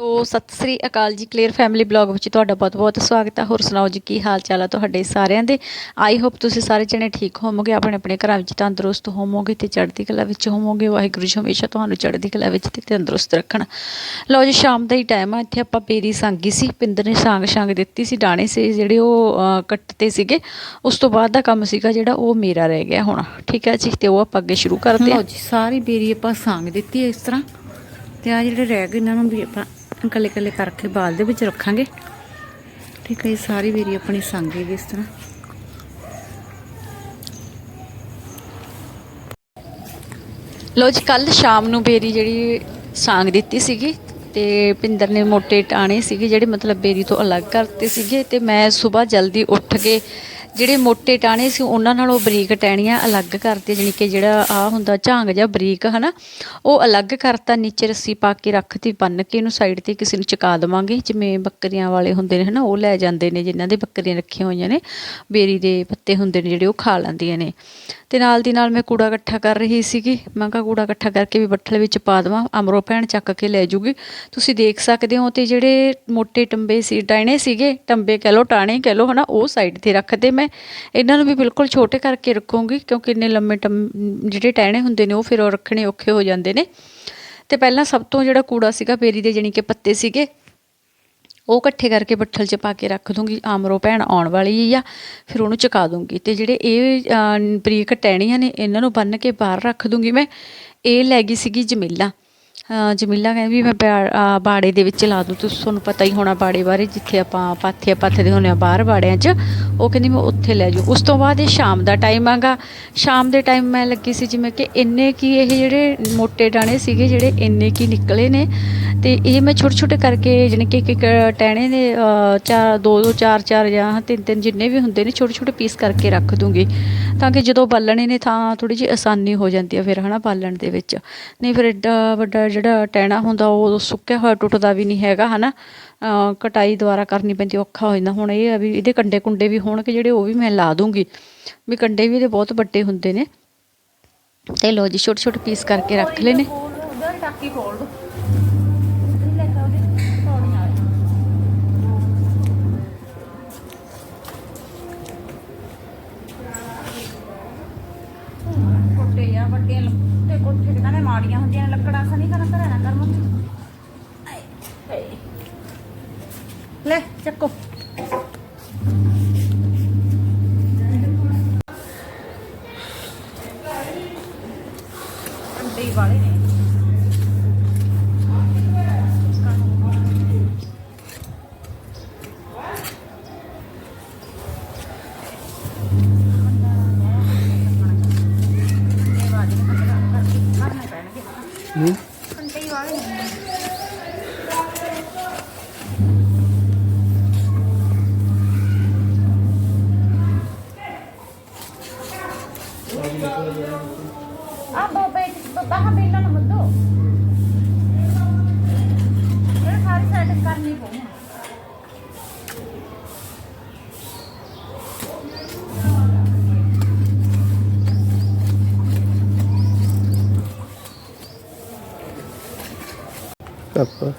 ਤੋ ਸਤਿ ਸ੍ਰੀ ਅਕਾਲ ਜੀ clear family blog ਵਿੱਚ ਤੁਹਾਡਾ ਬਹੁਤ-ਬਹੁਤ ਸਵਾਗਤ ਹੈ ਹੋਰ ਸੁਣਾਓ ਜੀ, ਕੀ ਹਾਲ ਚਾਲ ਹੈ ਤੁਹਾਡੇ ਸਾਰਿਆਂ ਦੇ? ਆਈ ਹੋਪ ਤੁਸੀਂ ਸਾਰੇ ਜਣੇ ਠੀਕ ਹੋਵੋਗੇ, ਆਪਣੇ ਆਪਣੇ ਘਰਾਂ ਵਿੱਚ ਤੰਦਰੁਸਤ ਹੋਵੋਗੇ ਤੇ ਚੜ੍ਹਦੀ ਕਲਾ ਵਿੱਚ ਹੋਵੋਗੇ। ਵਾਹਿਗੁਰੂ ਜੀ ਹਮੇਸ਼ਾ ਤੁਹਾਨੂੰ ਚੜ੍ਹਦੀ ਕਲਾ ਵਿੱਚ ਤੇ ਤੰਦਰੁਸਤ ਰੱਖਣ। ਲਓ ਜੀ, ਸ਼ਾਮ ਦਾ ਹੀ ਟਾਈਮ ਆ, ਇੱਥੇ ਆਪਾਂ ਬੇਰੀ ਸੰਗੀ ਸੀ, ਪਿੰਦਰ ਨੇ ਸਾਂਗ ਛਾਂਗ ਦਿੱਤੀ ਸੀ ਡਾਣੇ ਸੀ ਜਿਹੜੇ ਉਹ ਕੱਟਤੇ ਸੀਗੇ। ਉਸ ਤੋਂ ਬਾਅਦ ਦਾ ਕੰਮ ਸੀਗਾ ਜਿਹੜਾ ਉਹ ਮੇਰਾ ਰਹਿ ਗਿਆ ਹੁਣ। ਠੀਕ ਹੈ ਜੀ, ਤੇ ਉਹ ਆਪਾਂ ਅੱਗੇ ਸ਼ੁਰੂ ਕਰਦੇ ਹਾਂ ਲਓ ਜੀ, ਸਾਰੀ ਬੇਰੀ ਆਪਾਂ ਸੰਗ ਦਿੱਤੀ ਇਸ ਤਰ੍ਹਾਂ। ਤੇ ਆ ਜਿਹੜੇ ਰਹਿ ਗਏ, ਇਹਨਾਂ ਨੂੰ ਵੀ ਆਪਾਂ ਇਕੱਲੇ ਇਕੱਲੇ ਕਰਕੇ ਬਾਲ ਦੇ ਵਿੱਚ ਰੱਖਾਂਗੇ। ਠੀਕ ਹੈ ਜੀ, ਸਾਰੀ ਬੇਰੀ ਆਪਣੀ ਸੰਗ ਇਸ ਤਰ੍ਹਾਂ। ਲੋ ਜੀ ਕੱਲ ਸ਼ਾਮ ਨੂੰ ਬੇਰੀ ਜਿਹੜੀ ਸਾਂਗ ਦਿੱਤੀ ਸੀਗੀ ਤੇ ਪਿੰਦਰ ਨੇ ਮੋٹے ਟਾਣੇ ਸੀਗੇ, ਜਿਹੜੇ ਮਤਲਬ ਬੇਰੀ ਤੋਂ ਅਲੱਗ ਕਰਤੇ ਸੀਗੇ ਤੇ ਮੈਂ ਸਵੇਰ ਜਲਦੀ ਉੱਠ ਕੇ ਜਿਹੜੇ ਮੋٹے ਟਾਣੇ ਸੀ, ਉਹਨਾਂ ਨਾਲੋਂ ਬਰੀਕ ਟਹਿਣੀਆਂ ਅਲੱਗ ਕਰਤੇ ਜਾਨੀ ਕਿ ਜਿਹੜਾ ਆ ਹੁੰਦਾ ਝਾਂਗ ਜਾਂ ਬਰੀਕ, ਹਨਾ, ਉਹ ਅਲੱਗ ਕਰਤਾ, ਨੀਚੇ ਰੱਸੀ ਪਾ ਕੇ ਰੱਖਤੀ ਬੰਨ ਕੇ ਇਹਨੂੰ ਸਾਈਡ ਤੇ ਕਿਸੇ ਨੂੰ ਚਕਾ ਦਵਾਂਗੇ, ਜਿਵੇਂ ਬੱਕਰੀਆਂ ਵਾਲੇ ਹੁੰਦੇ ਨੇ, ਹਨਾ, ਉਹ ਲੈ ਜਾਂਦੇ ਨੇ, ਜਿਨ੍ਹਾਂ ਦੇ ਬੱਕਰੀਆਂ ਰੱਖੀਆਂ ਹੋਈਆਂ ਨੇ, ਬੇਰੀ ਦੇ ਪੱਤੇ ਹੁੰਦੇ ਨੇ, ਜਿਹੜੇ ਉਹ ਖਾ ਲੈਂਦੀਆਂ ਨੇ। ਤੇ ਨਾਲ ਦੀ ਨਾਲ ਮੈਂ ਕੂੜਾ ਇਕੱਠਾ ਕਰ ਰਹੀ ਸੀਗੀ, ਮੈਂ ਕਿਹਾ ਕੂੜਾ ਇਕੱਠਾ ਕਰਕੇ ਵੀ ਬੱਠਲ ਵਿੱਚ ਪਾ ਦਵਾਂ, ਅਮਰੋ ਭੈਣ ਚੱਕ ਕੇ ਲੈ ਜੂਗੀ। ਤੁਸੀਂ ਦੇਖ ਸਕਦੇ ਹੋ ਤੇ ਜਿਹੜੇ ਮੋٹے ਟੰਬੇ ਸੀ ਟਾਣੇ ਸੀਗੇ, ਟੰਬੇ ਕਹਿ ਲੋ ਟਾਣੇ ਕਹਿ ਲੋ ਹਨਾ, ਉਹ ਸਾਈਡ ਤੇ ਰੱਖਦੇ ਮੈਂ ਇਹਨਾਂ ਨੂੰ ਵੀ ਬਿਲਕੁਲ ਛੋਟੇ ਕਰਕੇ ਰੱਖੂੰਗੀ, ਕਿਉਂਕਿ ਇੰਨੇ ਲੰਮੇ ਜਿਹੜੇ ਟਹਿਣੇ ਹੁੰਦੇ ਨੇ ਉਹ ਫਿਰ ਰੱਖਣੇ ਔਖੇ ਹੋ ਜਾਂਦੇ ਨੇ। ਤੇ ਪਹਿਲਾਂ ਸਭ ਤੋਂ ਜਿਹੜਾ ਕੂੜਾ ਸੀਗਾ ਬੇਰੀ ਦੇ, ਜਾਣੀ ਕਿ ਪੱਤੇ ਸੀਗੇ, ਉਹ ਇਕੱਠੇ ਕਰਕੇ ਬੱਠਲ 'ਚ ਪਾ ਕੇ ਰੱਖ ਦੂੰਗੀ ਆਮਰੋ ਭੈਣ ਆਉਣ ਵਾਲੀ ਹੀ ਆ ਫਿਰ ਉਹਨੂੰ ਚੁਕਾ ਦੂੰਗੀ। ਤੇ ਜਿਹੜੇ ਇਹ ਬਰੀਕ ਟਹਿਣੀਆਂ ਨੇ, ਇਹਨਾਂ ਨੂੰ ਬੰਨ ਕੇ ਬਾਹਰ ਰੱਖ ਦੂੰਗੀ ਮੈਂ। ਇਹ ਲੈ ਗਈ ਸੀਗੀ ਜਮੀਲਾ। ਜਮੀਲਾ ਕਹਿੰਦੀ ਵੀ ਮੈਂ ਬਾ- ਬਾੜੇ ਦੇ ਵਿੱਚ ਲਾ ਦੂੰ, ਤੁਸੀਂ ਤੁਹਾਨੂੰ ਪਤਾ ਹੀ ਹੋਣਾ ਬਾੜੇ ਬਾਰੇ, ਜਿੱਥੇ ਆਪਾਂ ਪਾਥੇ ਪਾਥਦੇ ਹੁੰਦੇ ਆ, ਬਾਹਰ ਬਾੜਿਆਂ 'ਚ। ਉਹ ਕਹਿੰਦੀ ਮੈਂ ਉੱਥੇ ਲੈ ਜੂ ਉਸ ਤੋਂ ਬਾਅਦ ਇਹ ਸ਼ਾਮ ਦਾ ਟਾਈਮ ਆਗਾ। ਸ਼ਾਮ ਦੇ ਟਾਈਮ ਮੈਂ ਲੱਗੀ ਸੀ ਜਿਵੇਂ ਕਿ ਇੰਨੇ ਕੀ ਇਹ ਜਿਹੜੇ ਮੋਟੇ ਡਾਣੇ ਸੀਗੇ, ਜਿਹੜੇ ਇੰਨੇ ਕੀ ਨਿਕਲੇ ਨੇ। ਤੇ ਇਹ ਮੈਂ ਛੋਟੇ ਛੋਟੇ ਕਰਕੇ ਜਾਣੀ ਕਿ ਇੱਕ ਇੱਕ ਟਹਿਣੇ ਦੇ ਚਾਰ ਦੋ ਦੋ ਚਾਰ ਚਾਰ ਜਾਂ ਤਿੰਨ ਤਿੰਨ ਜਿੰਨੇ ਵੀ ਹੁੰਦੇ ਨੇ ਛੋਟੇ ਛੋਟੇ ਪੀਸ ਕਰਕੇ ਰੱਖ ਦੂੰਗੀ। ਤਾਂ ਕਿ ਜਦੋਂ ਬਾਲਣੇ ਨੇ ਤਾਂ ਥੋੜੀ ਜਿਹੀ ਆਸਾਨੀ ਹੋ ਜਾਂਦੀ ਹੈ ਫਿਰ ਹਨਾ ਬਾਲਣ ਦੇ ਵਿੱਚ। ਨਹੀਂ ਫਿਰ ਐਡਾ ਵੱਡਾ ਜਿਹੜਾ ਟਹਿਣਾ ਹੁੰਦਾ ਉਹ ਸੁੱਕਿਆ ਹੋਇਆ ਟੁੱਟਦਾ ਵੀ ਨਹੀਂ ਹੈਗਾ ਹਨਾ। ਅਹ, ਕਟਾਈ ਦੁਆਰਾ ਕਰਨੀ ਪੈਂਦੀ ਔਖਾ ਹੋ ਜਾਂਦਾ। ਹੁਣ ਇਹ ਆ ਵੀ ਇਹਦੇ ਕੰਡੇ ਕੁੰਡੇ ਵੀ ਹੋਣਗੇ ਜਿਹੜੇ ਉਹ ਵੀ ਮੈਂ ਲਾ ਦੂੰਗੀ। ਵੀ ਕੰਡੇ ਵੀ ਇਹਦੇ ਬਹੁਤ ਵੱਡੇ ਹੁੰਦੇ ਨੇ। ਤੇ ਲੋ ਜੀ ਛੋਟੇ ਛੋਟੇ ਪੀਸ ਕਰਕੇ ਰੱਖ ਲਏ ਨੇ। ਉਧਰ ਟਾਕੀ ਖੋਲ ਦੋ ਕੋਟੇ ਆ ਵੱਡੀਆਂ ਤੇ ਕੋਠੇ ਤੇ ਕਹਿੰਦੇ ਮਾੜੀਆਂ ਹੁੰਦੀਆਂ ਨੇ ਲੱਕੜਾਂ ਸਾ ਨਹੀਂ ਕਰਨਾ ਘਰੇ ਨਾ ਕਰ ਮੰਮੀ ਆਏ, ਹਾਏ। ਲੈ ਚੱਕੋ ਅੰਡੇ ਹੀ ਵਾਲੇ ਨੇ ਇਹ ਬਾਅਦ ਆਪਾਂ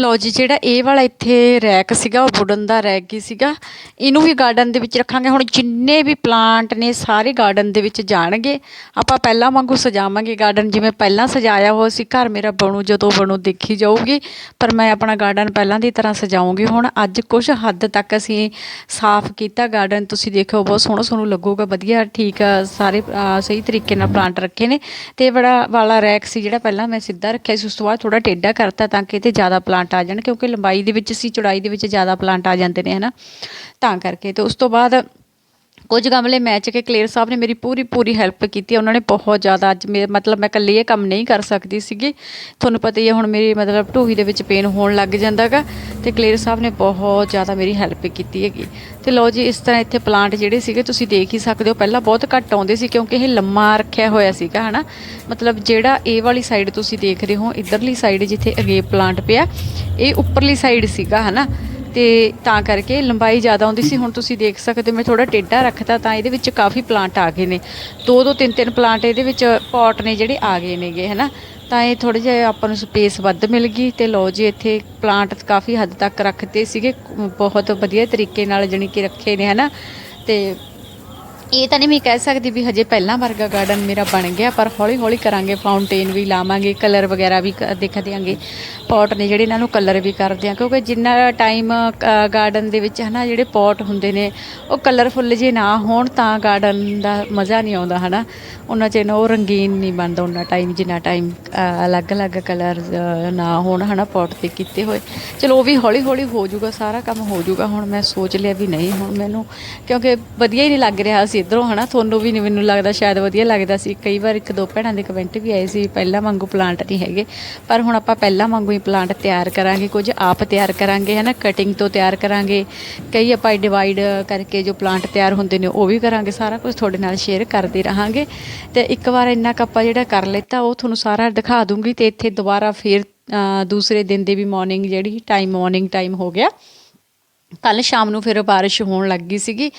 ਲਓ ਜੀ, ਜਿਹੜਾ ਇਹ ਵਾਲਾ ਇੱਥੇ ਰੈਕ ਸੀਗਾ, ਉਹ ਵੁਡਨ ਦਾ ਰੈਕ ਹੀ ਸੀਗਾ। ਇਹਨੂੰ ਵੀ ਗਾਰਡਨ ਦੇ ਵਿੱਚ ਰੱਖਾਂਗੇ। ਹੁਣ ਜਿੰਨੇ ਵੀ ਪਲਾਂਟ ਨੇ, ਸਾਰੇ ਗਾਰਡਨ ਦੇ ਵਿੱਚ ਜਾਣਗੇ। ਆਪਾਂ ਪਹਿਲਾਂ ਵਾਂਗੂ ਸਜਾਵਾਂਗੇ ਗਾਰਡਨ ਜਿਵੇਂ ਪਹਿਲਾਂ ਸਜਾਇਆ ਹੋਇਆ ਸੀ, ਘਰ ਮੇਰਾ ਬਣੂ, ਜਦੋਂ ਬਣੂ, ਦੇਖੀ ਜਾਊਗੀ। ਪਰ ਮੈਂ ਆਪਣਾ ਗਾਰਡਨ ਪਹਿਲਾਂ ਦੀ ਤਰ੍ਹਾਂ ਸਜਾਉਂਗੀ ਹੁਣ ਅੱਜ ਕੁਝ ਹੱਦ ਤੱਕ ਅਸੀਂ ਸਾਫ਼ ਕੀਤਾ ਗਾਰਡਨ ਤੁਸੀਂ ਦੇਖੋ ਬਹੁਤ ਸੋਹਣਾ ਸੋਹਣਾ ਲੱਗੂਗਾ। ਵਧੀਆ, ਠੀਕ ਸਾਰੇ ਸਹੀ ਤਰੀਕੇ ਨਾਲ ਪਲਾਂਟ ਰੱਖੇ ਨੇ। ਤੇ ਇਹ ਬੜਾ ਵਾਲਾ ਰੈਕ ਸੀ, ਜਿਹੜਾ ਪਹਿਲਾਂ ਮੈਂ ਸਿੱਧਾ ਰੱਖਿਆ ਸੀ। ਉਸ ਤੋਂ ਬਾਅਦ ਥੋੜਾ ਟੇਢਾ ਕਰਤਾ ਤਾਂ ਕਿ ਇਹ ਤੇ ਜ਼ਿਆਦਾ ਪਲਾਂਟ ਆ ਜਾਣ ਕਿਉਂਕਿ ਲੰਬਾਈ ਦੇ ਵਿੱਚ ਸੀ, ਚੌੜਾਈ ਦੇ ਵਿੱਚ ਜ਼ਿਆਦਾ ਪਲਾਂਟ ਆ ਜਾਂਦੇ ਨੇ ਹੈ ਨਾ ਤਾਂ ਕਰਕੇ ਅਤੇ ਉਸ ਤੋਂ ਬਾਅਦ ਕੁਝ ਗਮਲੇ ਮੈਚ ਕੇ ਕਲੇਰ ਸਾਹਿਬ ਨੇ ਮੇਰੀ ਪੂਰੀ ਪੂਰੀ ਹੈਲਪ ਕੀਤੀ। ਉਹਨਾਂ ਨੇ ਬਹੁਤ ਜ਼ਿਆਦਾ ਅੱਜ ਮੇ ਮਤਲਬ ਮੈਂ ਇਕੱਲੀ ਇਹ ਕੰਮ ਨਹੀਂ ਕਰ ਸਕਦੀ ਸੀਗੀ। ਤੁਹਾਨੂੰ ਪਤਾ ਹੀ ਹੈ ਹੁਣ ਮੇਰੀ ਮਤਲਬ ਢੂਹੀ ਦੇ ਵਿੱਚ ਪੇਨ ਹੋਣ ਲੱਗ ਜਾਂਦਾਗਾ ਤੇ ਕਲੇਰ ਸਾਹਿਬ ਨੇ ਬਹੁਤ ਜ਼ਿਆਦਾ ਮੇਰੀ ਹੈਲਪ ਕੀਤੀ ਹੈਗੀ। ਤੇ ਲਓ ਜੀ, ਇਸ ਤਰ੍ਹਾਂ ਇੱਥੇ ਪਲਾਂਟ ਜਿਹੜੇ ਸੀਗੇ, ਤੁਸੀਂ ਦੇਖ ਹੀ ਸਕਦੇ ਹੋ, ਪਹਿਲਾਂ ਬਹੁਤ ਘੱਟ ਆਉਂਦੇ ਸੀ ਕਿਉਂਕਿ ਇਹ ਲੰਮਾ ਰੱਖਿਆ ਹੋਇਆ ਸੀਗਾ, ਹਨਾ? ਮਤਲਬ ਜਿਹੜਾ ਇਹ ਵਾਲੀ ਸਾਈਡ ਤੁਸੀਂ ਦੇਖ ਰਹੇ ਹੋ, ਇਧਰਲੀ ਸਾਈਡ ਜਿੱਥੇ ਅਗੇ ਪਲਾਂਟ ਪਿਆ, ਇਹ ਉੱਪਰਲੀ ਸਾਈਡ ਸੀਗਾ, ਹਨਾ? ਤੇ ਤਾਂ ਕਰਕੇ ਲੰਬਾਈ ਜ਼ਿਆਦਾ ਆਉਂਦੀ ਸੀ, ਹੁਣ ਤੁਸੀਂ ਦੇਖ ਸਕਦੇ ਹੋ, ਮੈਂ ਥੋੜਾ ਟੇਢਾ ਰੱਖਤਾ ਤਾਂ ਇਹਦੇ ਵਿੱਚ ਕਾਫੀ ਪਲਾਂਟ ਆ ਗਏ ਨੇ। ਦੋ ਦੋ ਤਿੰਨ ਤਿੰਨ ਪਲਾਂਟ ਇਹਦੇ ਵਿੱਚ ਪੌਟ ਨੇ ਜਿਹੜੇ ਆ ਗਏ ਨੇਗੇ, ਹਨਾ? ਤਾਂ ਇਹ ਥੋੜੇ ਜਿਹਾ ਆਪਾਂ ਨੂੰ ਸਪੇਸ ਵੱਧ ਮਿਲ ਗਈ ਤੇ ਲਓ ਜੀ, ਇੱਥੇ ਪਲਾਂਟ ਕਾਫੀ ਹੱਦ ਤੱਕ ਰੱਖਦੇ ਸੀਗੇ, ਬਹੁਤ ਵਧੀਆ ਤਰੀਕੇ ਨਾਲ ਜਾਣੀ ਕਿ ਰੱਖੇ ਨੇ, ਹਨਾ? ਤੇ ਇਹ ਤਾਂ ਨਹੀਂ ਮੈਂ ਕਹਿ ਸਕਦੀ ਵੀ ਹਜੇ ਪਹਿਲਾਂ ਵਰਗਾ ਗਾਰਡਨ ਮੇਰਾ ਬਣ ਗਿਆ, ਪਰ ਹੌਲੀ ਹੌਲੀ ਕਰਾਂਗੇ ਫਾਊਂਟੇਨ ਵੀ ਲਾਵਾਂਗੇ ਕਲਰ ਵਗੈਰਾ ਵੀ ਕ- ਦਿਖਾ ਦਿਆਂਗੇ। ਪੌਟ ਨੇ ਜਿਹੜੇ ਇਹਨਾਂ ਨੂੰ ਕਲਰ ਵੀ ਕਰਦੇ ਆ ਕਿਉਂਕਿ ਜਿੰਨਾ ਟਾਈਮ ਗਾਰਡਨ ਦੇ ਵਿੱਚ ਹਨਾ ਜਿਹੜੇ ਪੌਟ ਹੁੰਦੇ ਨੇ, ਉਹ ਕਲਰਫੁੱਲ ਜੇ ਨਾ ਹੋਣ ਤਾਂ ਗਾਰਡਨ ਦਾ ਮਜ਼ਾ ਨਹੀਂ ਆਉਂਦਾ ਹਨਾ। ਉਹਨਾਂ ਚ ਨਾ ਉਹ ਰੰਗੀਨ ਨਹੀਂ ਬਣਦਾ ਉਹਨਾਂ ਟਾਈਮ ਜਿੰਨਾ ਟਾਈਮ ਅਲੱਗ-ਅਲੱਗ ਕਲਰ ਨਾ ਹੋਣ ਹਨਾ ਪੌਟ ਤੇ ਕੀਤੇ ਹੋਏ। ਚਲੋ ਉਹ ਵੀ ਹੌਲੀ ਹੌਲੀ ਹੋ ਜਾਊਗਾ, ਸਾਰਾ ਕੰਮ ਹੋ ਜਾਊਗਾ। ਹੁਣ ਮੈਂ ਸੋਚ ਲਿਆ ਵੀ ਨਹੀਂ, ਹੁਣ ਮੈਨੂੰ ਕਿਉਂਕਿ ਵਧੀਆ ਹੀ ਨਹੀਂ ਲੱਗ ਰਿਹਾ ਸੀ ਇਧਰੋਂ ਹਨਾ, ਤੁਹਾਨੂੰ ਵੀ ਨਹੀਂ ਮੈਨੂੰ ਲੱਗਦਾ, ਸ਼ਾਇਦ ਵਧੀਆ ਲੱਗਦਾ ਸੀ। ਕਈ ਵਾਰ ਇੱਕ ਦੋ ਭੈਣਾਂ ਦੇ ਕਮੈਂਟ ਵੀ ਆਏ ਸੀ, ਪਹਿਲਾਂ ਵਾਂਗੂ ਪਲਾਂਟ ਨਹੀਂ ਹੈਗੇ। ਪਰ ਹੁਣ ਆਪਾਂ ਪਹਿਲਾਂ ਵਾਂਗੂ ਹੀ ਪਲਾਂਟ ਤਿਆਰ ਕਰਾਂਗੇ, ਕੁਝ ਆਪ ਤਿਆਰ ਕਰਾਂਗੇ, ਹਨਾ ਕਟਿੰਗ ਤੋਂ ਤਿਆਰ ਕਰਾਂਗੇ। ਕਈ ਆਪਾਂ ਡਿਵਾਈਡ ਕਰਕੇ ਜੋ ਪਲਾਂਟ ਤਿਆਰ ਹੁੰਦੇ ਨੇ, ਉਹ ਵੀ ਕਰਾਂਗੇ, ਸਾਰਾ ਕੁਝ ਤੁਹਾਡੇ ਨਾਲ ਸ਼ੇਅਰ ਕਰਦੇ ਰਹਾਂਗੇ। ਤੇ ਇੱਕ ਵਾਰ ਇੰਨਾ ਕੁ ਆਪਾਂ ਜਿਹੜਾ ਕਰ ਲਿੱਤਾ, ਉਹ ਤੁਹਾਨੂੰ ਸਾਰਾ ਦਿਖਾ ਦੂੰਗੀ, ਤੇ ਇੱਥੇ ਦੁਬਾਰਾ ਫਿਰ ਦੂਸਰੇ ਦਿਨ ਦੇ ਵੀ ਮਾਰਨਿੰਗ ਜਿਹੜੀ ਟਾਈਮ ਮਾਰਨਿੰਗ ਟਾਈਮ ਹੋ ਗਿਆ। ਕੱਲ ਸ਼ਾਮ ਨੂੰ ਫਿਰ ਬਾਰਿਸ਼ ਹੋਣ ਲੱਗ ਗਈ ਸੀਗੀ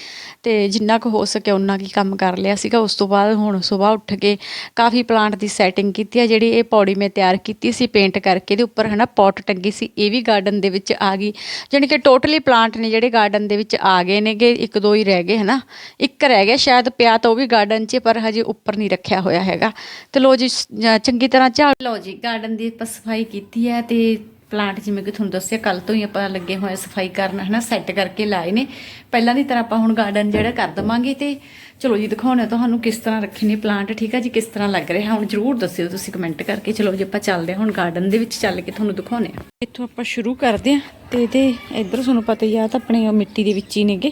ਤੇ ਜਿੰਨਾ ਕੁ ਹੋ ਸਕਿਆ ਉਨਾ ਕੀ ਕੰਮ ਕਰ ਲਿਆ ਸੀਗਾ। ਉਸ ਤੋਂ ਬਾਅਦ ਹੁਣ ਸਵੇਰ ਉੱਠ ਕੇ ਕਾਫੀ ਪਲਾਂਟ ਦੀ ਸੈਟਿੰਗ ਕੀਤੀ ਹੈ ਜਿਹੜੀ ਇਹ ਪੌੜੀ ਮੈਂ ਤਿਆਰ ਕੀਤੀ ਸੀ ਪੇਂਟ ਕਰਕੇ ਦੇ ਉੱਪਰ ਹਨਾ ਪੌਟ ਟੰਗੀ ਸੀ, ਇਹ ਵੀ ਗਾਰਡਨ ਦੇ ਵਿੱਚ ਆ ਗਈ। ਜਾਣੀ ਕਿ ਟੋਟਲੀ ਪਲਾਂਟ ਨੇ ਜਿਹੜੇ ਗਾਰਡਨ ਦੇ ਵਿੱਚ ਆ ਗਏ ਨੇਗੇ, ਇੱਕ ਦੋ ਹੀ ਰਹਿ ਗਏ ਹਨਾ। ਇੱਕ ਰਹਿ ਗਿਆ ਸ਼ਾਇਦ ਪਿਆ ਤਾਂ ਉਹ ਵੀ ਗਾਰਡਨ 'ਚ, ਪਰ ਹਜੇ ਉੱਪਰ ਨਹੀਂ ਰੱਖਿਆ ਹੋਇਆ ਹੈਗਾ। ਤੇ ਲੋ ਜੀ ਚੰਗੀ ਤਰ੍ਹਾਂ ਝਾੜ ਲਓ ਜੀ। ਗਾਰਡਨ ਦੀ ਸਫ਼ਾਈ ਕੀਤੀ ਹੈ ਤੇ ਪਲਾਂਟ ਜਿਵੇਂ ਕਿ ਤੁਹਾਨੂੰ ਦੱਸਿਆ ਕੱਲ ਤੋਂ ਹੀ ਆਪਾਂ ਲੱਗੇ ਹੋਏ ਸਫ਼ਾਈ ਕਰਨ, ਹਨਾ, ਸੈੱਟ ਕਰਕੇ ਲਾਏ ਨੇ। ਪਹਿਲਾਂ ਦੀ ਤਰ੍ਹਾਂ ਆਪਾਂ ਹੁਣ ਗਾਰਡਨ ਜਿਹੜਾ ਕਰ ਦਵਾਂਗੇ ਤੇ ਚਲੋ ਜੀ, ਦਿਖਾਉਣਾ ਤੁਹਾਨੂੰ ਕਿਸ ਤਰ੍ਹਾਂ ਰੱਖੇ ਨੇ ਪਲਾਂਟ, ਠੀਕ ਆ ਜੀ, ਕਿਸ ਤਰ੍ਹਾਂ ਲੱਗ ਰਿਹਾ। ਹੁਣ ਜਰੂਰ ਦੱਸਿਓ ਤੁਸੀਂ ਕਮੈਂਟ ਕਰਕੇ। ਚਲੋ ਜੀ, ਆਪਾਂ ਚੱਲਦੇ ਹਾਂ ਹੁਣ ਗਾਰਡਨ ਦੇ ਵਿੱਚ ਚੱਲ ਕੇ ਤੁਹਾਨੂੰ ਦਿਖਾਉਣੇ ਆ। ਇੱਥੋਂ ਆਪਾਂ ਸ਼ੁਰੂ ਕਰਦੇ ਆ ਤੇ ਇਹਦੇ ਇੱਧਰ ਤੁਹਾਨੂੰ ਪਤਾ ਹੀ ਆ ਤਾਂ ਆਪਣੇ ਮਿੱਟੀ ਦੇ ਵਿੱਚ ਹੀ ਨੇਗੇ।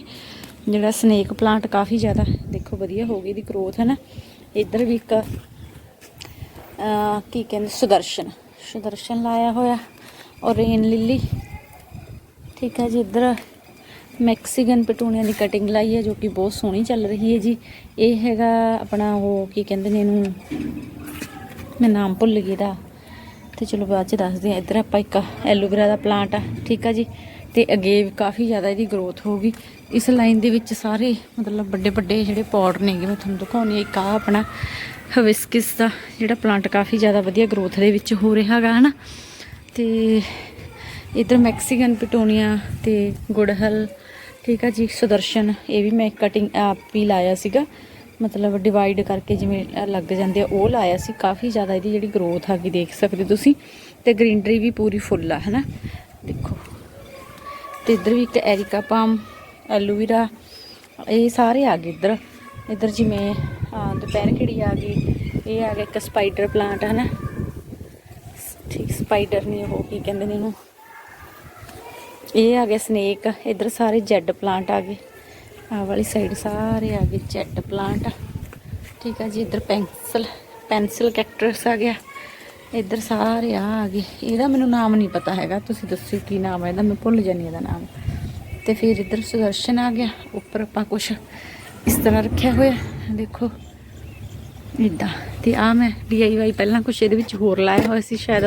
ਜਿਹੜਾ ਸਨੇਕ ਪਲਾਂਟ ਕਾਫੀ ਜ਼ਿਆਦਾ, ਦੇਖੋ ਵਧੀਆ ਹੋ ਗਈ ਦੀ ਗਰੋਥ ਹੈ ਨਾ ਇੱਧਰ ਵੀ ਇੱਕ ਕੀ ਕਹਿੰਦੇ, ਸੁਦਰਸ਼ਨ। ਸੁਦਰਸ਼ਨ ਲਾਇਆ ਹੋਇਆ। ਔਰ ਰੇਨ ਲਿਲੀ। ਠੀਕ ਹੈ ਜੀ, ਇੱਧਰ ਮੈਕਸੀਕਨ ਪਟੂਣਿਆਂ ਦੀ ਕਟਿੰਗ ਲਾਈ ਹੈ, ਜੋ ਕਿ ਬਹੁਤ ਸੋਹਣੀ ਚੱਲ ਰਹੀ ਹੈ ਜੀ। ਇਹ ਹੈਗਾ ਆਪਣਾ ਉਹ ਕੀ ਕਹਿੰਦੇ ਨੇ ਇਹਨੂੰ? ਮੈਂ ਨਾਮ ਭੁੱਲ ਗਈ ਦਾ ਤੇ ਚਲੋ ਬਾਅਦ ਚ ਦੱਸਦੇ ਆ ਇੱਧਰ ਆਪਾਂ ਇੱਕ ਐਲੋਵੇਰਾ ਦਾ ਪਲਾਂਟ ਆ, ਠੀਕ ਆ ਜੀ। ਤੇ ਅੱਗੇ ਕਾਫੀ ਜ਼ਿਆਦਾ ਇਹਦੀ ਗਰੋਥ ਹੋਊਗੀ। ਇਸ ਲਾਈਨ ਦੇ ਵਿੱਚ ਸਾਰੇ ਮਤਲਬ ਵੱਡੇ ਵੱਡੇ ਜਿਹੜੇ ਪੌਟ ਨੇਗੇ, ਮੈਂ ਤੁਹਾਨੂੰ ਦਿਖਾਉਣੀ ਆ ਇੱਕ ਆ ਆਪਣਾ ਹਵਿਸਕਿਸ ਦਾ ਜਿਹੜਾ ਪਲਾਂਟ ਕਾਫੀ ਜ਼ਿਆਦਾ ਵਧੀਆ ਗਰੋਥ ਦੇ ਵਿੱਚ ਹੋ ਰਿਹਾ ਹੈਗਾ, ਹਨਾ? ਤੇ ਇਧਰ ਮੈਕਸੀਕਨ ਪਿਟੋਨੀਆ ਤੇ ਗੁੜਹਲ, ਠੀਕ ਆ ਜੀ, ਸੁਦਰਸ਼ਨ, ਇਹ ਵੀ ਮੈਂ ਕਟਿੰਗ ਆਪ ਹੀ ਲਾਇਆ ਸੀਗਾ। ਮਤਲਬ ਡਿਵਾਈਡ ਕਰਕੇ ਜਿਵੇਂ ਲੱਗ ਜਾਂਦੇ ਆ, ਉਹ ਲਾਇਆ ਸੀ। ਕਾਫੀ ਜ਼ਿਆਦਾ ਇਹਦੀ ਜਿਹੜੀ ਗਰੋਥ ਆ ਗਈ, ਦੇਖ ਸਕਦੇ ਤੁਸੀਂ। ਤੇ ਗ੍ਰੀਨਰੀ ਵੀ ਪੂਰੀ ਫੁੱਲ ਆ, ਹਨਾ? ਦੇਖੋ। ਤੇ ਇੱਧਰ ਵੀ ਇੱਕ ਐਰਿਕਾ ਪਾਮ ਐਲੋਵੇਰਾ, ਇਹ ਸਾਰੇ ਆ ਗਏ ਇੱਧਰ। ਇੱਧਰ ਜਿਵੇਂ ਦੁਪਹਿਰ ਖਿੜੀ ਆ ਗਈ, ਇਹ ਆ ਗਿਆ ਇੱਕ ਸਪਾਈਡਰ ਪਲਾਂਟ ਹੈ ਨਾ ਸਪਾਈਡਰ ਨਹੀਂ ਉਹ ਕੀ ਕਹਿੰਦੇ ਨੇ ਇਹਨੂੰ। ਇਹ ਆ ਗਿਆ ਸਨੇਕ ਇੱਧਰ ਸਾਰੇ ਜੈਡ ਪਲਾਂਟ ਆ ਗਏ। ਆ ਵਾਲੀ ਸਾਈਡ ਸਾਰੇ ਆ ਗਏ ਜੈਡ ਪਲਾਂਟ ਠੀਕ ਆ ਜੀ, ਇੱਧਰ ਪੈਨਸਲ ਪੈਨਸਲ ਕੈਕਟਰਸ ਆ ਗਿਆ। ਇੱਧਰ ਸਾਰੇ ਆ ਆ ਗਏ। ਇਹਦਾ ਮੈਨੂੰ ਨਾਮ ਨਹੀਂ ਪਤਾ ਹੈਗਾ, ਤੁਸੀਂ ਦੱਸਿਓ ਕੀ ਨਾਮ ਹੈ ਇਹਦਾ, ਮੈਂ ਭੁੱਲ ਜਾਨੀ ਇਹਦਾ ਨਾਮ। ਤੇ ਫਿਰ ਇੱਧਰ ਸੁਦਰਸ਼ਨ ਆ ਗਿਆ, ਉੱਪਰ ਆਪਾਂ ਕੁਛ ਇਸ ਤਰ੍ਹਾਂ ਰੱਖਿਆ ਹੋਇਆ, ਦੇਖੋ। ਇਦਾਂ ਤੇ ਆ ਮੈਂ DIY ਪਹਿਲਾਂ ਕੁਛ ਇਹਦੇ ਵਿੱਚ ਹੋਰ ਲਾਇਆ ਹੋਇਆ ਸੀ, ਸ਼ਾਇਦ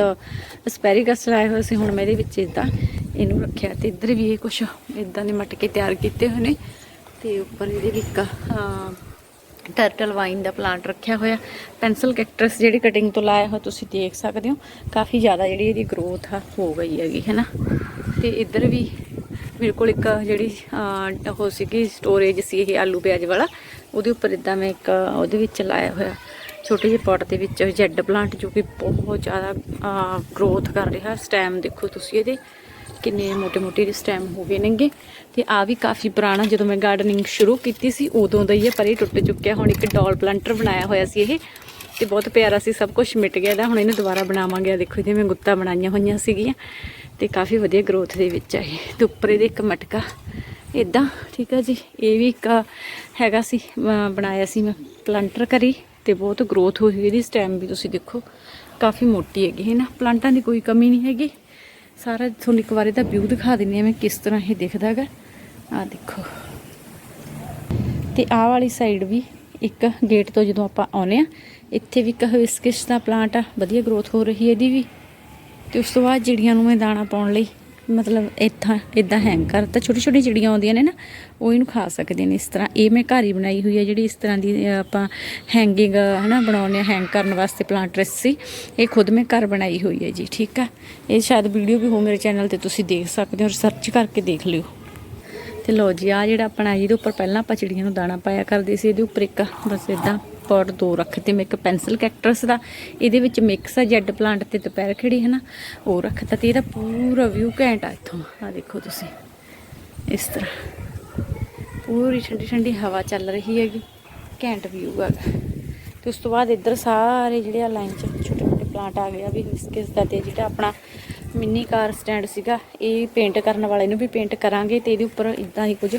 ਅਸਪੈਰੀਗਸ ਲਾਇਆ ਹੋਇਆ ਸੀ, ਹੁਣ ਮੈਂ ਇਹਦੇ ਵਿੱਚ ਇਦਾਂ ਇਹਨੂੰ ਰੱਖਿਆ। ਤੇ ਇੱਧਰ ਵੀ ਇਹ ਕੁਛ ਇਦਾਂ ਦੇ ਮਟਕੇ ਤਿਆਰ ਕੀਤੇ ਹੋਏ ਨੇ। ਤੇ ਉੱਪਰ ਇਹਦੇ ਵੀ ਇੱਕ ਟਰਟਲ ਵਾਈਨ ਦਾ ਪਲਾਂਟ ਰੱਖਿਆ ਹੋਇਆ। ਪੈਨਸਲ ਕੈਕਟਸ ਜਿਹੜੀ ਕਟਿੰਗ ਤੋਂ ਲਾਇਆ ਹੋਇਆ, ਤੁਸੀਂ ਦੇਖ ਸਕਦੇ ਹੋ। ਕਾਫੀ ਜ਼ਿਆਦਾ ਜਿਹੜੀ ਇਹਦੀ ਗਰੋਥ ਆ, ਹੋ ਗਈ ਹੈਗੀ ਹੈ ਨਾ ਤੇ ਇੱਧਰ ਵੀ ਮੇਰੇ ਕੋਲ ਇੱਕ ਜਿਹੜੀ ਉਹ ਸੀਗੀ ਸਟੋਰੇਜ ਸੀ, ਇਹ ਆਲੂ ਪਿਆਜ਼ ਵਾਲਾ। ਉਹਦੇ ਉੱਪਰ ਇਦਾਂ ਮੈਂ ਇੱਕ ਉਹਦੇ ਵਿੱਚ ਲਾਇਆ ਹੋਇਆ, ਛੋਟੇ ਜਿਹੇ ਪੌਟ ਦੇ ਵਿੱਚ ਜੈੱਡ ਪਲਾਂਟ ਜੋ ਕਿ ਬਹੁਤ ਜ਼ਿਆਦਾ ਗਰੋਥ ਕਰ ਰਿਹਾ ਸਟੈਮ ਦੇਖੋ ਤੁਸੀਂ ਇਹਦੇ ਕਿੰਨੇ ਮੋਟੇ ਮੋਟੇ ਦੇ ਸਟੈਮ ਹੋ ਗਏ ਨੇਗੇ। ਤੇ ਆ ਵੀ ਕਾਫੀ ਪੁਰਾਣਾ ਜਦੋਂ ਮੈਂ ਗਾਰਡਨਿੰਗ ਸ਼ੁਰੂ ਕੀਤੀ ਸੀ, ਉਦੋਂ ਦਾ ਹੀ ਹੈ ਪਰ ਇਹ ਟੁੱਟ ਚੁੱਕਿਆ। ਹੁਣ ਇੱਕ ਡਾਲ ਪਲਾਂਟਰ ਬਣਾਇਆ ਹੋਇਆ ਸੀ ਇਹ ਤੇ ਬਹੁਤ ਪਿਆਰਾ ਸੀ, ਸਭ ਕੁਝ ਮਿਟ ਗਿਆ ਇਹਦਾ। ਹੁਣ ਇਹਨੂੰ ਦੁਬਾਰਾ ਬਣਾਵਾਂਗੇ। ਦੇਖੋ ਦੇਖੋ ਮੈਂ ਗੁੱਤਾ ਬਣਾਈਆਂ ਹੋਈਆਂ ਸੀਗੀਆਂ ਤੇ ਕਾਫੀ ਵਧੀਆ ਗਰੋਥ ਦੇ ਵਿੱਚ ਹੈ ਤੇ ਉੱਪਰ ਇਹਦੇ ਇੱਕ ਮਟਕਾ ਇਦਾਂ ਠੀਕ ਆ ਜੀ। ਇਹ ਵੀ ਇੱਕ ਹੈਗਾ ਸੀ ਬਣਾਇਆ ਸੀ ਮੈਂ ਪਲਾਂਟਰ ਕਰੀ ਤੇ ਬਹੁਤ ਗਰੋਥ ਹੋਈ ਇਹਦੀ ਸਟੈਮ ਵੀ ਤੁਸੀਂ ਦੇਖੋ, ਕਾਫੀ ਮੋਟੀ ਹੈਗੀ, ਹੈ ਨਾ? ਪਲਾਂਟਾਂ ਦੀ ਕੋਈ ਕਮੀ ਨਹੀਂ ਹੈਗੀ। ਸਾਰਾ ਤੁਹਾਨੂੰ ਇੱਕ ਵਾਰੀ ਇਹਦਾ ਵਿਊ ਦਿਖਾ ਦਿੰਨੀ ਆ ਮੈਂ ਕਿਸ ਤਰ੍ਹਾਂ ਇਹ ਦਿਖਦਾ ਹੈਗਾ। ਆ ਦੇਖੋ। ਤੇ ਆਹ ਵਾਲੀ ਸਾਈਡ ਵੀ ਇੱਕ ਗੇਟ ਤੋਂ ਜਦੋਂ ਆਪਾਂ ਆਉਨੇ ਆ ਇੱਥੇ ਵੀ ਇੱਕ ਹਿਬਿਸਕਸ ਦਾ ਪਲਾਂਟ ਆ, ਵਧੀਆ ਗਰੋਥ ਹੋ ਰਹੀ ਹੈ ਇਹਦੀ ਵੀ। ਤੇ ਉਸ ਤੋਂ ਬਾਅਦ ਚਿੜੀਆਂ ਨੂੰ ਮੈਂ ਦਾਣਾ ਪਾਉਣ ਲਈ ਮਤਲਬ ਇੱਥਾਂ, ਇਦਾਂ ਹੈਂਗ ਕਰਤਾ ਛੋਟੀ ਛੋਟੀ ਚਿੜੀਆਂ ਆਉਂਦੀਆਂ ਨੇ ਨਾ, ਉਹ ਇਹਨੂੰ ਖਾ ਸਕਦੇ ਨੇ ਇਸ ਤਰ੍ਹਾਂ। ਇਹ ਮੈਂ ਘਰ ਹੀ ਬਣਾਈ ਹੋਈ ਹੈ ਜਿਹੜੀ ਇਸ ਤਰ੍ਹਾਂ ਦੀ ਆਪਾਂ ਹੈਂਗਿੰਗ ਹਨਾ, ਬਣਾਉਂਦੇ ਆ ਹੈਂਗ ਕਰਨ ਵਾਸਤੇ ਪਲਾਂਟ ਸੀ ਇਹ ਖੁਦ ਮੈਂ ਘਰ ਬਣਾਈ ਹੋਈ ਹੈ ਜੀ, ਠੀਕ ਆ? ਇਹ ਸ਼ਾਇਦ ਵੀਡੀਓ ਵੀ ਹੋ ਮੇਰੇ ਚੈਨਲ ਤੇ, ਤੁਸੀਂ ਦੇਖ ਸਕਦੇ ਹੋ ਰਿਸਰਚ ਕਰਕੇ ਦੇਖ ਲਿਓ। ਤੇ ਲੋ ਜੀ ਆ ਜਿਹੜਾ ਆਪਣਾ, ਇਹਦੇ ਉੱਪਰ ਪਹਿਲਾਂ ਆਪਾਂ ਚਿੜੀਆਂ ਨੂੰ ਦਾਣਾ ਪਾਇਆ ਕਰਦੇ ਸੀ, ਇਹਦੇ ਉੱਪਰ ਇੱਕ, ਬਸ ਇਦਾਂ ਪੌਟ ਦੋ ਰੱਖਤੇ ਮੈਂ ਇੱਕ ਪੈਨਸਲ ਕੈਕਟਰਸ ਦਾ, ਇਹਦੇ ਵਿੱਚ ਮਿਕਸ ਆ ਜੈਡ ਪਲਾਂਟ ਤੇ ਦੁਪਹਿਰ ਖੜੀ ਹੈ ਨਾ ਉਹ ਰੱਖਤਾ ਤੇ ਇਹਦਾ ਪੂਰਾ ਵਿਊ ਘੈਂਟ ਆ ਇੱਥੋਂ। ਆ ਦੇਖੋ ਤੁਸੀਂ, ਇਸ ਤਰ੍ਹਾਂ। ਪੂਰੀ ਠੰਡੀ ਠੰਡੀ ਹਵਾ ਚੱਲ ਰਹੀ ਹੈਗੀ, ਘੈਂਟ ਵਿਊ ਹੈਗਾ। ਤੇ ਉਸ ਤੋਂ ਬਾਅਦ ਇੱਧਰ ਸਾਰੇ ਜਿਹੜੇ ਆ ਲਾਈਨ 'ਚ ਛੋਟੇ ਛੋਟੇ ਪਲਾਂਟ ਆ ਗਿਆ ਵੀ ਹਿਸਕਿਸ ਦਾ ਤੇ ਜਿਹੜਾ ਆਪਣਾ ਮਿੰਨੀ ਕਾਰ ਸਟੈਂਡ ਸੀਗਾ, ਇਹ ਪੇਂਟ ਕਰਨ ਵਾਲੇ ਨੂੰ ਵੀ ਪੇਂਟ ਕਰਾਂਗੇ ਤੇ ਇਹਦੇ ਉੱਪਰ ਇਦਾਂ ਹੀ ਕੁਝ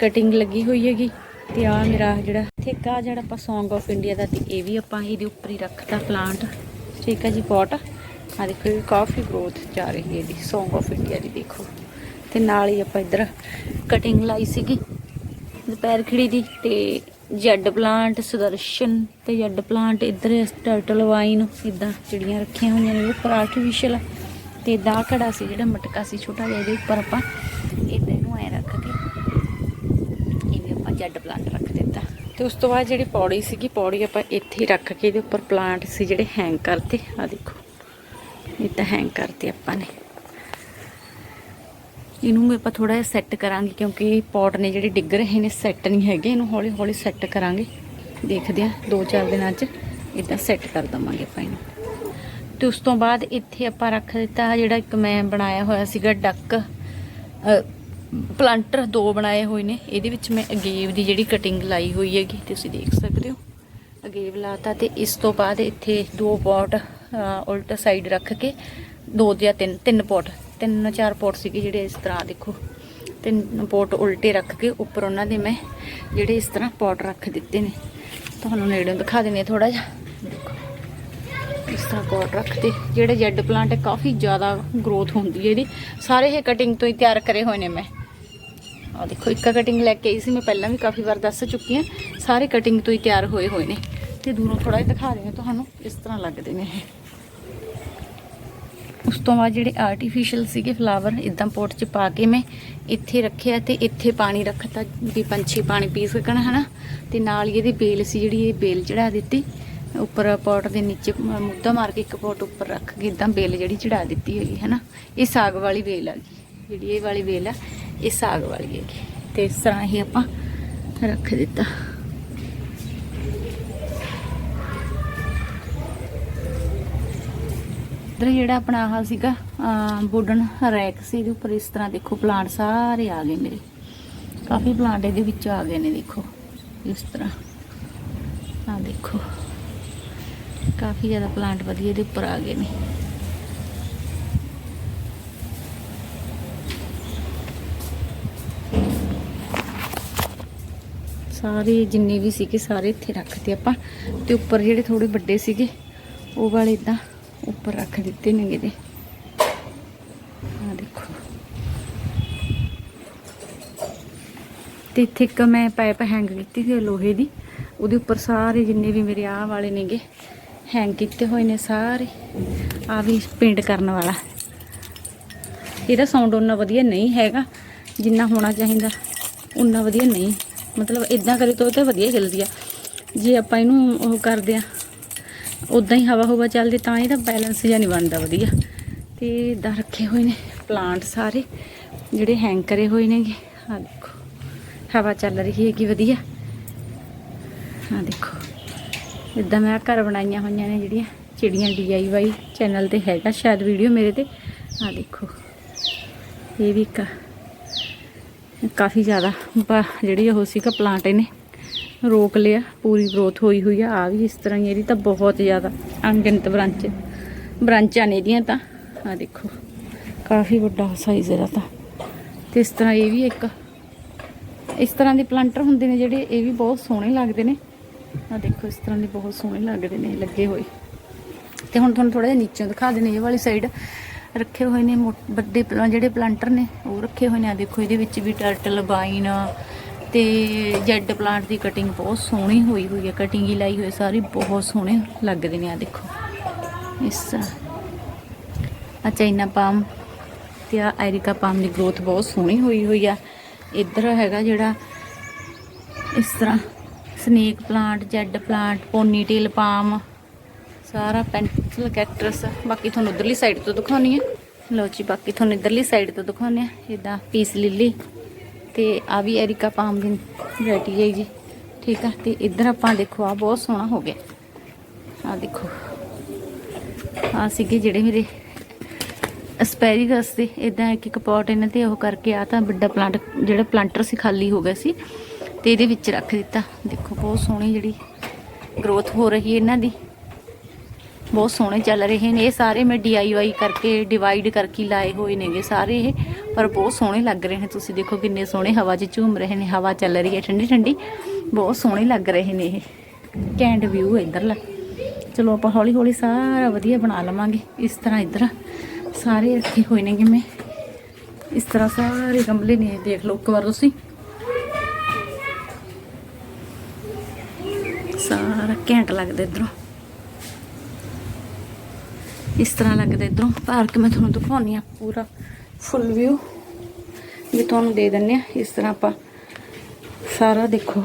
ਕਟਿੰਗ ਲੱਗੀ ਹੋਈ ਹੈਗੀ। ਤੇ ਆ ਮੇਰਾ ਜਿਹੜਾ ਠੇਕਾ ਜਿਹੜਾ ਆਪਾਂ Song of India ਦਾ ਤੇ ਇਹ ਵੀ ਆਪਾਂ ਇਹਦੇ ਉੱਪਰ ਹੀ ਰੱਖਤਾ ਪਲਾਂਟ ਠੀਕ ਆ ਜੀ ਪੋਟ ਆ ਦੇਖੋ ਇਹ ਕਾਫੀ ਗਰੋਥ ਜਾ ਰਹੀ ਹੈ ਇਹਦੀ। Song of India ਦੀ ਦੇਖੋ। ਤੇ ਨਾਲ ਹੀ ਆਪਾਂ ਇੱਧਰ ਕਟਿੰਗ ਲਾਈ ਸੀਗੀ। ਦੁਪਹਿਰ ਖਿੜੀ ਦੀ ਤੇ ਜੈਡ ਪਲਾਂਟ ਸੁਦਰਸ਼ਨ ਤੇ ਜੈਡ ਪਲਾਂਟ ਇੱਧਰ ਟਰਟਲ ਵਾਈਨ ਇਦਾਂ ਚਿੜੀਆਂ ਰੱਖੀਆਂ ਹੋਈਆਂ ਨੇ ਉੱਪਰ ਆਰਟੀਫੀਸ਼ੀਅਲ ਤੇ ਦਾ ਘੜਾ ਸੀ ਜਿਹੜਾ ਮਟਕਾ ਸੀ, ਛੋਟਾ ਜਿਹਾ, ਇਹਦੇ ਉੱਪਰ ਆਪਾਂ ਇਦਾਂ ਇਹਨੂੰ ਐ ਰੱਖ ਕੇ ਇਹ ਵੀ ਆਪਾਂ ਜੈਡ ਪਲਾਂਟ ਰੱਖ ਦਿੱਤਾ। ਤੇ ਉਸ ਤੋਂ ਬਾਅਦ ਜਿਹੜੀ ਪੌੜੀ ਸੀਗੀ, ਪੌੜੀ ਆਪਾਂ ਇੱਥੇ ਹੀ ਰੱਖ ਕੇ ਇਹਦੇ ਉੱਪਰ ਪਲਾਂਟ ਸੀ ਜਿਹੜੇ ਹੈਂਗ ਕਰਤੇ। ਆ ਦੇਖੋ, ਇਹ ਤਾਂ ਹੈਂਗ ਕਰਤੇ ਆਪਾਂ ਨੇ। ਇਹਨੂੰ ਵੀ ਆਪਾਂ ਥੋੜਾ ਜਿਹਾ ਸੈੱਟ ਕਰਾਂਗੇ ਕਿਉਂਕਿ ਪੌਟ ਨੇ ਜਿਹੜੇ ਡਿੱਗ ਰਹੇ ਨੇ ਸੈੱਟ ਨਹੀਂ ਹੈਗੇ। ਇਹਨੂੰ ਹੌਲੀ ਹੌਲੀ ਸੈੱਟ ਕਰਾਂਗੇ। ਦੇਖਦੇ ਆ ਦੋ ਚਾਰ ਦਿਨਾਂ 'ਚ ਇਦਾਂ ਸੈੱਟ ਕਰ ਦਵਾਂਗੇ ਆਪਾਂ ਇਹਨੂੰ। ਤੇ ਉਸ ਤੋਂ ਬਾਅਦ ਇੱਥੇ ਆਪਾਂ ਰੱਖ ਦਿੱਤਾ ਜਿਹੜਾ ਇੱਕ ਮੈਂ ਬਣਾਇਆ ਹੋਇਆ ਸੀਗਾ ਡੱਕ ਪਲਾਂਟਰ ਦੋ ਬਣਾਏ ਹੋਏ ਨੇ। ਇਹਦੇ ਵਿੱਚ ਮੈਂ ਅਗੇਵ ਦੀ ਜਿਹੜੀ ਕਟਿੰਗ ਲਾਈ ਹੋਈ ਹੈਗੀ ਤੁਸੀਂ ਦੇਖ ਸਕਦੇ ਹੋ। ਅਗੇਵ ਲਾਤਾ ਤੇ ਇਸ ਤੋਂ ਬਾਅਦ ਇੱਥੇ ਦੋ ਪੌਟ ਉਲਟ ਸਾਈਡ ਰੱਖ ਕੇ ਦੋ ਜਾਂ ਤਿੰਨ ਤਿੰਨ ਪੌਟ, ਤਿੰਨ ਚਾਰ ਪੌਟ ਸੀਗੇ ਜਿਹੜੇ ਇਸ ਤਰ੍ਹਾਂ ਦੇਖੋ। ਤਿੰਨ ਪੌਟ ਉਲਟੇ ਰੱਖ ਕੇ ਉੱਪਰ ਉਹਨਾਂ ਦੇ ਮੈਂ ਜਿਹੜੇ ਇਸ ਤਰ੍ਹਾਂ ਪੌਟ ਰੱਖ ਦਿੱਤੇ ਨੇ। ਤੁਹਾਨੂੰ ਨੇੜੋਂ ਦਿਖਾ ਦਿੰਦੇ ਥੋੜਾ ਜਿਹਾ। ਦੇਖੋ, ਇਸ ਤਰ੍ਹਾਂ ਪੌਟ ਰੱਖਦੇ ਜਿਹੜੇ ਜੈਡ ਪਲਾਂਟ ਹੈ, ਕਾਫੀ ਜ਼ਿਆਦਾ ਗਰੋਥ ਹੁੰਦੀ ਹੈ ਇਹਦੀ। ਸਾਰੇ ਇਹ ਕਟਿੰਗ ਤੋਂ ਹੀ ਤਿਆਰ ਕਰੇ ਹੋਏ ਨੇ ਮੈਂ। ਆ ਦੇਖੋ, ਇੱਕ ਕਟਿੰਗ ਲੈ ਕੇ ਆਈ ਸੀ, ਮੈਂ ਪਹਿਲਾਂ ਵੀ ਕਾਫੀ ਵਾਰ ਦੱਸ ਚੁੱਕੀ ਹਾਂ। ਸਾਰੇ ਕਟਿੰਗ ਤੋਂ ਹੀ ਤਿਆਰ ਹੋਏ ਹੋਏ ਨੇ। ਤੇ ਦੂਰੋਂ ਥੋੜਾ ਜਿਹਾ ਦਿਖਾ ਰਹੇ ਹਾਂ, ਤੁਹਾਨੂੰ ਇਸ ਤਰ੍ਹਾਂ ਲੱਗਦੇ ਨੇ ਇਹ। ਉਸ ਤੋਂ ਬਾਅਦ ਜਿਹੜੇ ਆਰਟੀਫੀਸ਼ੀਅਲ ਸੀਗੇ ਫਲਾਵਰ ਇਦਾਂ ਪੋਟ 'ਚ ਪਾ ਕੇ ਮੈਂ ਇੱਥੇ ਰੱਖਿਆ ਤੇ ਇੱਥੇ ਪਾਣੀ ਰੱਖਤਾ ਵੀ ਪੰਛੀ ਪਾਣੀ ਪੀ ਸਕਣ, ਹਨਾ? ਤੇ ਨਾਲ ਹੀ ਇਹਦੀ ਬੇਲ ਸੀ ਜਿਹੜੀ, ਇਹ ਬੇਲ ਚੜਾ ਦਿੱਤੀ। ਉੱਪਰ ਪੋਟ ਦੇ ਨੀਚੇ ਮੁੱਦਾ ਮਾਰ ਕੇ ਇੱਕ ਪੋਟ ਉੱਪਰ ਰੱਖ ਕੇ ਇਦਾਂ ਬੇਲ ਜਿਹੜੀ ਚੜਾ ਦਿੱਤੀ ਹੋਈ ਹੈ ਹਨਾ? ਇਹ ਸਾਗ ਵਾਲੀ ਬੇਲ ਆ ਗਈ। ਜਿਹੜੀ ਇਹ ਵਾਲੀ ਵੇਲ ਆ, ਇਹ ਸਾਗ ਵਾਲੀ ਹੈਗੀ। ਤੇ ਇਸ ਤਰ੍ਹਾਂ ਹੀ ਆਪਾਂ ਰੱਖ ਦਿੱਤਾ। ਇੱਧਰ ਜਿਹੜਾ ਆਪਣਾ ਆਹ ਸੀਗਾ ਵੁਡਨ ਰੈਕ ਸੀ, ਇਹਦੇ ਉੱਪਰ ਇਸ ਤਰ੍ਹਾਂ ਦੇਖੋ ਪਲਾਂਟ ਸਾਰੇ ਆ ਗਏ ਮੇਰੇ। ਕਾਫੀ ਪਲਾਂਟ ਇਹਦੇ ਵਿੱਚ ਆ ਗਏ ਨੇ, ਦੇਖੋ। ਇਸ ਤਰ੍ਹਾਂ। ਆ ਦੇਖੋ। ਕਾਫੀ ਜ਼ਿਆਦਾ ਪਲਾਂਟ ਵਧੀਆ ਇਹਦੇ ਉੱਪਰ ਆ ਗਏ ਨੇ। ਸਾਰੇ ਜਿੰਨੇ ਵੀ ਸੀਗੇ ਸਾਰੇ ਇੱਥੇ ਰੱਖਤੇ ਆਪਾਂ। ਤੇ ਉੱਪਰ ਜਿਹੜੇ ਥੋੜੇ ਵੱਡੇ ਸੀਗੇ, ਉਹ ਵਾਲੇ ਇਦਾਂ ਉੱਪਰ ਰੱਖ ਦਿੱਤੇ ਨੇ ਇਹਦੇ। ਆ ਦੇਖੋ। ਤੇ ਇੱਥੇ ਇੱਕ ਮੈਂ ਪਾਈਪ ਹੈਂਗ ਕੀਤੀ ਸੀ ਲੋਹੇ ਦੀ। ਉਹਦੇ ਉੱਪਰ ਸਾਰੇ ਜਿੰਨੇ ਵੀ ਮੇਰੇ ਆਹ ਵਾਲੇ ਨੇਗੇ ਹੈਂਗ ਕੀਤੇ ਹੋਏ ਨੇ ਸਾਰੇ। ਆ ਵੀ ਪੇਂਟ ਕਰਨ ਵਾਲਾ। ਇਹਦਾ ਸਾਊਂਡ ਉਹਨਾਂ ਵਧੀਆ ਨਹੀਂ ਹੈਗਾ, ਜਿੰਨਾ ਹੋਣਾ ਚਾਹੀਦਾ ਉਨਾ ਵਧੀਆ ਨਹੀਂ। ਮਤਲਬ ਇਦਾਂ ਕਰੇ ਤਾਂ ਤਾਂ ਵਧੀਆ ਚੱਲਦੀ ਆ। ਜੇ ਆਪਾਂ ਇਹਨੂੰ ਉਹ ਕਰਦੇ ਆ ਉਦਾਂ ਹੀ ਹਵਾ ਹਵਾ ਚੱਲਦੀ, ਤਾਂ ਇਹਦਾ ਬੈਲੈਂਸ ਜਿਹਾ ਨਹੀਂ ਬਣਦਾ ਵਧੀਆ। ਤੇ ਇਦਾਂ ਰੱਖੇ ਹੋਏ ਨੇ ਪਲਾਂਟ ਸਾਰੇ, ਜਿਹੜੇ ਹੈਂਗ ਕਰੇ ਹੋਏ ਨੇਗੇ ਆ ਦੇਖੋ, ਹਵਾ ਚੱਲ ਰਹੀ ਹੈ ਕਿ ਵਧੀਆ। ਆ ਦੇਖੋ ਇਦਾਂ ਮੈਂ ਘਰ ਬਣਾਈਆਂ ਹੋਈਆਂ ਨੇ ਜਿਹੜੀਆਂ ਚਿੜੀਆਂ ਡੀਆਈਵਾਈ ਚੈਨਲ ਤੇ ਹੈਗਾ, ਸ਼ਾਇਦ ਵੀਡੀਓ ਮੇਰੇ ਤੇ। ਆ ਦੇਖੋ, ਇਹ ਵੀ ਇੱਕ ਕਾਫੀ ਜ਼ਿਆਦਾ। ਜਿਹੜੀ ਉਹ ਸੀਗਾ ਪਲਾਂਟ ਇਹਨੇ ਰੋਕ ਲਿਆ, ਪੂਰੀ ਗਰੋਥ ਹੋਈ ਹੋਈ ਆ ਆ ਵੀ ਇਸ ਤਰ੍ਹਾਂ ਹੀ ਇਹਦੀ ਤਾਂ ਬਹੁਤ ਜ਼ਿਆਦਾ ਅਣਗਿਣਤ ਬ੍ਰਾਂਚ ਬ੍ਰਾਂਚਾਂ ਨੇ ਇਹਦੀਆਂ ਤਾਂ। ਆ ਦੇਖੋ, ਕਾਫੀ ਵੱਡਾ ਸਾਈਜ਼ ਇਹਦਾ ਤਾਂ। ਤੇ ਇਸ ਤਰ੍ਹਾਂ ਇਹ ਵੀ ਇੱਕ, ਇਸ ਤਰ੍ਹਾਂ ਦੇ ਪਲਾਂਟਰ ਹੁੰਦੇ ਨੇ ਜਿਹੜੇ, ਇਹ ਵੀ ਬਹੁਤ ਸੋਹਣੇ ਲੱਗਦੇ ਨੇ। ਆ ਦੇਖੋ, ਇਸ ਤਰ੍ਹਾਂ ਦੇ ਬਹੁਤ ਸੋਹਣੇ ਲੱਗਦੇ ਨੇ, ਲੱਗੇ ਹੋਏ। ਤੇ ਹੁਣ ਤੁਹਾਨੂੰ ਥੋੜਾ ਜਿਹਾ ਨੀਚੋਂ ਦਿਖਾ ਦਿੰਦੇ ਇਹ ਵਾਲੀ ਸਾਈਡ ਰੱਖੇ ਹੋਏ ਨੇ ਮੋ- ਵੱਡੇ ਪਲਾਂ ਜਿਹੜੇ ਪਲਾਂਟਰ ਨੇ, ਉਹ ਰੱਖੇ ਹੋਏ ਨੇ। ਆ ਦੇਖੋ, ਇਹਦੇ ਵਿੱਚ ਵੀ ਟਰਟਲ ਬਾਈਨ ਤੇ ਜੈਡ ਪਲਾਂਟ ਦੀ ਕਟਿੰਗ ਬਹੁਤ ਸੋਹਣੀ ਹੋਈ ਹੋਈ ਹੈ। ਕਟਿੰਗ ਹੀ ਲਾਈ ਹੋਈ ਸਾਰੀ ਬਹੁਤ ਸੋਹਣੇ ਲੱਗਦੇ ਨੇ ਆ ਦੇਖੋ। ਇਸ ਤਰ੍ਹਾਂ। ਆ ਚਾਈਨਾ ਪਾਮ ਤੇ ਆ ਐਰਿਕਾ ਪਾਮ ਦੀ ਗਰੋਥ ਬਹੁਤ ਸੋਹਣੀ ਹੋਈ ਹੋਈ ਆ। ਇੱਧਰ ਹੈਗਾ ਜਿਹੜਾ ਇਸ ਤਰ੍ਹਾਂ snake plant jade plant ponytail palm ਸਾਰਾ ਪੈਂਸਲ ਕੈਕਟਰਸ ਬਾਕੀ ਤੁਹਾਨੂੰ ਉਧਰਲੀ ਸਾਈਡ ਤੋਂ ਦਿਖਾਉਣੀ ਹੈ ਲਓ ਜੀ, ਬਾਕੀ ਤੁਹਾਨੂੰ ਇਧਰਲੀ ਸਾਈਡ ਤੋਂ ਦਿਖਾਉਣੇ ਆ। ਇਦਾਂ ਪੀਸ ਲਿਲੀ ਤੇ ਆ ਵੀ ਐਰਿਕਾ ਪਾਮ ਦੀ ਵੈਰਾਈਟੀ ਹੈ ਜੀ, ਠੀਕ ਆ? ਤੇ ਇੱਧਰ ਆਪਾਂ ਦੇਖੋ ਆ ਬਹੁਤ ਸੋਹਣਾ ਹੋ ਗਿਆ। ਆ ਦੇਖੋ ਆ ਸੀਗੇ ਜਿਹੜੇ ਮੇਰੇ ਐਸਪੈਰੀਗਸ ਦੇ ਇਦਾਂ ਇੱਕ ਇੱਕ ਪੌਟ ਇਹਨਾਂ ਤੇ ਉਹ ਕਰਕੇ ਆ ਤਾਂ ਵੱਡਾ ਪਲਾਂਟ ਜਿਹੜਾ ਪਲਾਂਟਰ ਸੀ, ਖਾਲੀ ਹੋ ਗਿਆ ਸੀ। ਤੇ ਇਹਦੇ ਵਿੱਚ ਰੱਖ ਦਿੱਤਾ। ਦੇਖੋ, ਬਹੁਤ ਸੋਹਣੀ ਜਿਹੜੀ ਗਰੋਥ ਹੋ ਰਹੀ ਹੈ ਇਹਨਾਂ ਦੀ। ਬਹੁਤ ਸੋਹਣੇ ਚੱਲ ਰਹੇ ਨੇ। ਇਹ ਸਾਰੇ ਮੈਂ DIY ਕਰਕੇ ਡਿਵਾਈਡ ਕਰਕੇ ਲਾਏ ਹੋਏ ਨੇਗੇ ਸਾਰੇ ਇਹ। ਪਰ ਬਹੁਤ ਸੋਹਣੇ ਲੱਗ ਰਹੇ ਨੇ। ਤੁਸੀਂ ਦੇਖੋ ਕਿੰਨੇ ਸੋਹਣੇ ਹਵਾ 'ਚ ਝੂਮ ਰਹੇ ਨੇ। ਹਵਾ ਚੱਲ ਰਹੀ ਹੈ ਠੰਡੀ ਠੰਡੀ। ਬਹੁਤ ਸੋਹਣੇ ਲੱਗ ਰਹੇ ਨੇ ਇਹ। ਕੈਂਡ ਵਿਊ ਹੈ ਇੱਧਰਲਾ ਚਲੋ ਆਪਾਂ ਹੌਲੀ ਹੌਲੀ ਸਾਰਾ ਵਧੀਆ ਬਣਾ ਲਵਾਂਗੇ। ਇਸ ਤਰ੍ਹਾਂ ਇੱਧਰ ਸਾਰੇ ਰੱਖੇ ਹੋਏ ਨੇਗੇ ਮੈਂ। ਇਸ ਤਰ੍ਹਾਂ ਸਾਰੇ ਗਮਲੇ ਨੇ। ਦੇਖ ਲਓ ਇੱਕ ਵਾਰ ਤੁਸੀਂ। ਸਾਰਾ ਘੈਂਟ ਲੱਗਦਾ ਇਧਰੋਂ। ਇਸ ਤਰ੍ਹਾਂ ਲੱਗਦਾ ਇਧਰੋਂ। ਪਾਰਕ ਮੈਂ ਤੁਹਾਨੂੰ ਦਿਖਾਉਣੀ ਆ ਪੂਰਾ ਫੁੱਲ ਵਿਊ ਵੀ ਤੁਹਾਨੂੰ ਦੇ ਦਿੰਨੇ ਆ। ਇਸ ਤਰ੍ਹਾਂ ਆਪਾਂ ਸਾਰਾ ਦੇਖੋ।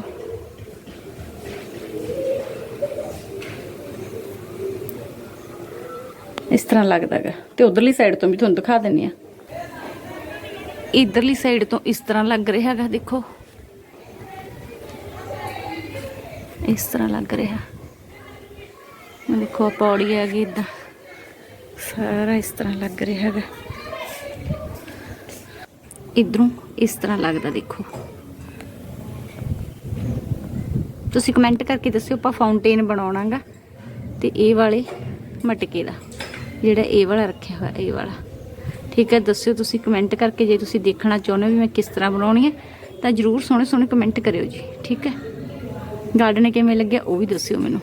ਇਸ ਤਰ੍ਹਾਂ ਲੱਗਦਾਗਾ ਤੇ ਉਧਰਲੀ ਸਾਈਡ ਤੋਂ ਵੀ ਤੁਹਾਨੂੰ ਦਿਖਾ ਦਿੰਨੀ ਆ। ਇਧਰਲੀ ਸਾਈਡ ਤੋਂ ਇਸ ਤਰ੍ਹਾਂ ਲੱਗ ਰਿਹਾ ਹੈਗਾ ਦੇਖੋ। ਇਸ ਤਰ੍ਹਾਂ ਲੱਗ ਰਿਹਾ। ਦੇਖੋ, ਪੌੜੀ ਹੈਗੀ ਇਦਾਂ। ਸਾਰਾ ਇਸ ਤਰ੍ਹਾਂ ਲੱਗ ਰਿਹਾ ਹੈਗਾ। ਇਧਰੋਂ ਇਸ ਤਰ੍ਹਾਂ ਲੱਗਦਾ ਦੇਖੋ। ਤੁਸੀਂ ਕਮੈਂਟ ਕਰਕੇ ਦੱਸਿਓ ਆਪਾਂ ਫਾਊਂਟੇਨ ਬਣਾਉਣਾਗਾ ਤੇ ਇਹ ਵਾਲੇ ਮਟਕੇ ਦਾ, ਜਿਹੜਾ ਇਹ ਵਾਲਾ ਰੱਖਿਆ ਹੋਇਆ, ਇਹ ਵਾਲਾ। ਠੀਕ ਹੈ, ਦੱਸਿਓ ਤੁਸੀਂ ਕਮੈਂਟ ਕਰਕੇ, ਜੇ ਤੁਸੀਂ ਦੇਖਣਾ ਚਾਹੁੰਦੇ ਹੋ ਵੀ ਮੈਂ ਕਿਸ ਤਰ੍ਹਾਂ ਬਣਾਉਣੀ ਹੈ, ਤਾਂ ਜਰੂਰ ਸੋਹਣੇ ਸੋਹਣੇ ਕਮੈਂਟ ਕਰਿਓ ਜੀ। ਠੀਕ ਹੈ? ਗਾਰਡਨ ਕਿਵੇਂ ਲੱਗਿਆ, ਉਹ ਵੀ ਦੱਸਿਓ ਮੈਨੂੰ।